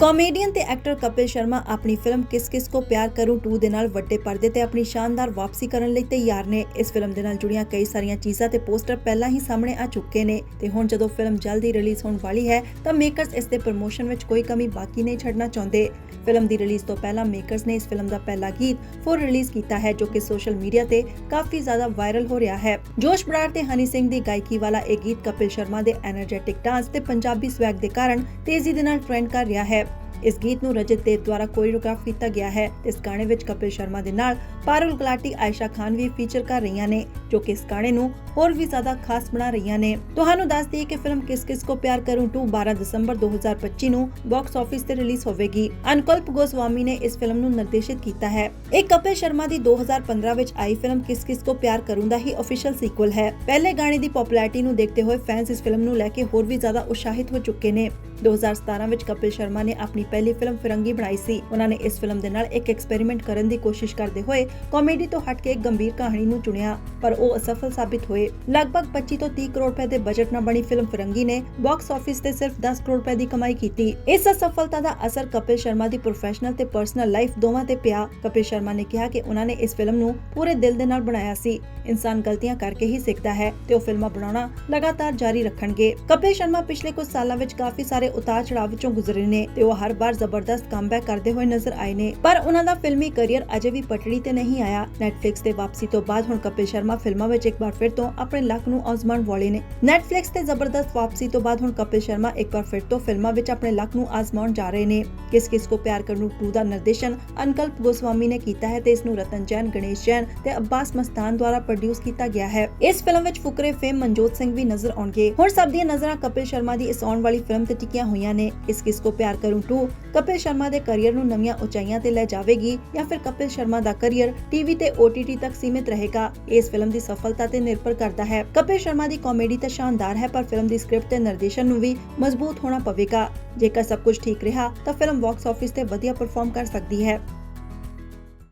Comedian ਤੇ actor Kapil Sharma ਆਪਣੀ film ਕਿਸ ਕਿਸ ਕੋ ਪਿਆਰ ਕਰੂ 2 ਦੇ ਨਾਲ ਵੱਡੇ ਪਰਦੇ ਤੇ ਆਪਣੀ ਸ਼ਾਨਦਾਰ ਵਾਪਸੀ ਕਰਨ ਲਈ ਤਿਆਰ ਨੇ। ਇਸ ਫਿਲਮ ਦੇ ਨਾਲ ਜੁੜੀਆਂ ਕਈ ਸਾਰੀਆਂ ਚੀਜ਼ਾਂ ਤੇ ਪੋਸਟਰ ਪਹਿਲਾਂ ਹੀ ਸਾਹਮਣੇ ਆ ਚੁੱਕੇ ਨੇ ਤੇ ਹੁਣ ਜਦੋਂ ਫਿਲਮ ਜਲਦੀ ਰਿਲੀਜ਼ ਹੋਣ ਵਾਲੀ ਹੈ ਤਾਂ ਮੇਕਰਸ ਇਸ ਦੇ ਪ੍ਰੋਮੋਸ਼ਨ ਵਿੱਚ ਕੋਈ ਕਮੀ ਬਾਕੀ ਨਹੀਂ ਛੱਡਣਾ ਚਾਹੁੰਦੇ। ਫਿਲਮ ਦੀ ਰਿਲੀਜ਼ ਤੋਂ ਪਹਿਲਾਂ ਮੇਕਰਸ ਨੇ ਇਸ ਫਿਲਮ ਦਾ ਪਹਿਲਾ ਗੀਤ ਫੋਰ ਰਿਲੀਜ਼ ਕੀਤਾ ਹੈ ਜੋ ਕਿ ਸੋਸ਼ਲ ਮੀਡੀਆ ਤੇ ਕਾਫੀ ਜ਼ਿਆਦਾ ਵਾਇਰਲ ਹੋ ਰਿਹਾ ਹੈ। ਜੋਸ਼ ਬਰਾੜ ਤੇ ਹਨੀ ਸਿੰਘ ਦੀ ਗਾਇਕੀ ਵਾਲਾ ਇਹ ਗੀਤ ਕਪਿਲ ਸ਼ਰਮਾ ਦੇ ਐਨਰਜੈਟਿਕ ਡਾਂਸ ਤੇ ਪੰਜਾਬੀ ਸਵੈਗ ਦੇ ਕਾਰਨ ਤੇਜ਼ੀ ਦੇ ਨਾਲ ਟ੍ਰੈਂਡ ਕਰ ਰਿਹਾ ਹੈ। ਇਸ ਗੀਤ ਨੂੰ ਰਜਤ ਦੇਵ ਦੁਆਰਾ ਕੋਰੀਓਗ੍ਰਾਫ ਕੀਤਾ ਗਿਆ ਹੈ। ਇਸ ਗਾਣੇ ਵਿੱਚ ਕਪਿਲ ਸ਼ਰਮਾ ਦੇ ਨਾਲ ਪਾਰੁਲ ਗੁਲਾਟੀ, ਆਇਸ਼ਾ ਖਾਨ ਵੀ ਫੀਚਰ ਕਰ ਰਹੀਆਂ ਨੇ, ਜੋ ਕਿ ਇਸ ਗਾਣੇ ਨੂੰ ਹੋਰ ਵੀ ਜ਼ਿਆਦਾ ਖਾਸ ਬਣਾ ਰਹੀਆਂ ਨੇ। ਤੁਹਾਨੂੰ ਦੱਸ ਦਈਏ ਕਿ ਫਿਲਮ ਕਿਸ ਕਿਸ ਕੋ ਪਿਆਰ ਕਰੂੰ 2 12 ਦਸੰਬਰ 2025 ਨੂੰ ਬਾਕਸ ਆਫਿਸ ਤੇ ਰਿਲੀਜ਼ ਹੋਵੇਗੀ। ਅਨਕਲਪ ਗੋਸਵਾਮੀ ਨੇ ਇਸ ਫਿਲਮ ਨੂੰ ਨਿਰਦੇਸ਼ਿਤ ਕੀਤਾ ਹੈ। ਇਹ ਕਪਿਲ ਸ਼ਰਮਾ ਦੀ 2015 ਵਿੱਚ ਆਈ ਫਿਲਮ ਕਿਸ ਕਿਸ ਕੋ ਪਿਆਰ ਕਰੂੰ ਦਾ ਹੀ ਅਫੀਸ਼ੀਅਲ ਸੀਕੁਅਲ ਹੈ। ਪਹਿਲੇ ਗਾਣੇ ਦੀ ਪਪੂਲੈਰਿਟੀ ਨੂੰ ਦੇਖਦੇ ਹੋਏ ਫੈਨਸ ਇਸ ਫਿਲਮ ਨੂੰ ਲੈ ਕੇ ਹੋਰ ਵੀ ਜ਼ਿਆਦਾ ਉਤਸ਼ਾਹਿਤ ਹੋ ਚੁੱਕੇ ਨੇ। 2017 ਵਿੱਚ ਕਪਿਲ ਸ਼ਰਮਾ ਨੇ ਆਪਣੀ ਪਹਿਲੀ ਫਿਲਮ ਫਿਰੰਗੀ ਬਣਾਈ ਸੀ। ਉਹਨਾਂ ਨੇ ਇਸ ਫਿਲਮ ਦੇ ਨਾਲ ਇੱਕ ਐਕਸਪੈਰੀਮੈਂਟ ਕਰਨ ਦੀ ਕੋਸ਼ਿਸ਼ ਕਰਦੇ ਹੋਏ ਕਾਮੇਡੀ ਤੋਂ ਹਟ ਕੇ ਇੱਕ ਗੰਭੀਰ ਕਹਾਣੀ ਨੂੰ ਚੁਣਿਆ, ਪਰ ਉਹ ਅਸਫਲ ਸਾਬਿਤ ਹੋਏ। ਲਗਭਗ 25 ਤੋਂ 30 ਕਰੋੜ ਰੁਪਏ ਦੇ ਬਜਟ ਨਾਲ ਬਣੀ ਫਿਲਮ ਫਿਰੰਗੀ ਨੇ ਬਾਕਸ ਆਫਿਸ ਤੇ ਸਿਰਫ 10 ਕਰੋੜ ਰੁਪਏ ਦੀ ਕਮਾਈ ਕੀਤੀ। ਇਸ ਅਸਫਲਤਾ ਦਾ ਅਸਰ ਕਪਿਲ ਸ਼ਰਮਾ ਦੀ ਪ੍ਰੋਫੈਸ਼ਨਲ ਤੇ ਪਰਸਨਲ ਲਾਈਫ ਦੋਵਾਂ ਤੇ ਪਿਆ। ਕਪਿਲ ਸ਼ਰਮਾ ਨੇ ਕਿਹਾ ਕਿ ਉਹਨਾਂ ਨੇ ਇਸ ਫਿਲਮ ਨੂੰ ਪੂਰੇ ਦਿਲ ਦੇ ਨਾਲ ਬਣਾਇਆ ਸੀ। ਇਨਸਾਨ ਗਲਤੀਆਂ ਕਰਕੇ ਹੀ ਸਿੱਖਦਾ ਹੈ ਤੇ ਉਹ ਫਿਲਮਾਂ ਬਣਾਉਣਾ ਲਗਾਤਾਰ ਜਾਰੀ ਰੱਖਣਗੇ। ਕਪਿਲ ਸ਼ਰਮਾ ਪਿਛਲੇ ਕੁਝ ਸਾਲਾਂ ਵਿੱਚ ਕਾਫੀ ਸਾਰੇ ਉਤਾਰ ਚੜਾਅ ਵਿੱਚੋਂ ਗੁਜ਼ਰੇ ਨੇ ਤੇ ਉਹ ਹਰ ਵਾਰ ਜ਼ਬਰਦਸਤ ਕਮਬੈਕ ਕਰਦੇ ਹੋਏ ਨਜ਼ਰ ਆਏ ਨੇ। ਪਰ ਉਹਨਾਂ ਦਾ ਫਿਲਮੀ ਕੈਰੀਅਰ ਅਜੇ ਵੀ ਪਟੜੀ ਤੇ ਨਹੀਂ ਆਇਆ। ਨੈਟਫਲਿਕਸ ਤੇ ਵਾਪਸੀ ਤੋਂ ਬਾਅਦ ਹੁਣ ਕਪਿਲ ਸ਼ਰਮਾ ਫਿਲਮਾਂ ਵਿੱਚ ਇੱਕ ਵਾਰ ਫਿਰ ਤੋਂ ਆਪਣੇ ਲੱਕ ਨੂੰ ਆਜ਼ਮਾਉਣ ਵਾਲੇ ਨੇ। ਨੈਟਫਲਿਕਸ ਤੇ ਜ਼ਬਰਦਸਤ ਵਾਪਸੀ ਤੋਂ ਬਾਅਦ ਹੁਣ ਕਪਿਲ ਸ਼ਰਮਾ ਇੱਕ ਵਾਰ ਫਿਰ ਤੋਂ ਫਿਲਮਾਂ ਵਿੱਚ ਆਪਣੇ ਲੱਕ ਨੂੰ ਆਜ਼ਮਾਉਣ ਜਾ ਰਹੇ ਨੇ। ਕਿਸ ਕਿਸ ਕੋ ਪਿਆਰ ਕਰਨ 2 ਦਾ ਨਿਰਦੇਸ਼ਨ ਅਨਕਲਪ ਗੋਸਵਾਮੀ ਨੇ ਕੀਤਾ ਹੈ ਤੇ ਇਸ ਨੂੰ ਰਤਨ ਜੈਨ, ਗਣੇਸ਼ ਜੈਨ ਤੇ ਅੱਬਾਸ ਮਸਤਾਨ ਦੁਆਰਾ ਪ੍ਰੋਡਿਊਸ ਕੀਤਾ ਗਿਆ ਹੈ। ਇਸ ਫਿਲਮ ਵਿੱਚ ਫੁਕਰੇ ਫੇਮ ਮਨਜੋਤ ਸਿੰਘ ਵੀ ਨਜ਼ਰ ਆਉਣਗੇ। ਹੁਣ ਸਭ ਦੀਆਂ ਨਜ਼ਰਾਂ ਕਪਿਲ ਸ਼ਰਮਾ ਦੀ ਇਸ ਆਉਣ ਵਾਲੀ ਫਿਲਮ ਤੇ ਟਿਕੀਆਂ ਹੋਈਆਂ ਨੇ। ਇਸ ਕਿਸ ਕੋ ਪਿਆਰ ਕਰੂੰ 2 ਕਪਿਲ ਸ਼ਰਮਾ ਦੇ ਕੈਰੀਅਰ ਨੂੰ ਨਵੀਆਂ ਉਚਾਈਆਂ ਤੇ ਲੈ ਜਾਵੇਗੀ ਜਾਂ ਫਿਰ ਕਪਿਲ ਸ਼ਰਮਾ ਦਾ ਕੈਰੀਅਰ ਟੀਵੀ ਤੇ OTT ਤੱਕ ਸੀਮਿਤ ਰਹੇਗਾ? ਇਸ ਫਿਲਮ ਦੀ ਸਫਲਤਾ ਤੇ ਨਿਰਭਰ ਕਰਦਾ ਹੈ। ਕਪਿਲ ਸ਼ਰਮਾ ਦੀ ਕਾਮੇਡੀ ਤਾਂ ਸ਼ਾਨਦਾਰ ਹੈ, ਪਰ ਫਿਲਮ ਦੀ ਸਕ੍ਰਿਪਟ ਤੇ ਨਿਰਦੇਸ਼ਨ ਨੂੰ ਵੀ ਮਜ਼ਬੂਤ ਹੋਣਾ ਪਵੇਗਾ। ਜੇਕਰ ਸਭ ਕੁਝ ਠੀਕ ਰਿਹਾ, ਤਾਂ ਫਿਲਮ ਬਾਕਸ ਆਫਿਸ ਤੇ ਵਧੀਆ ਪਰਫਾਰਮ ਕਰ ਸਕਦੀ ਹੈ।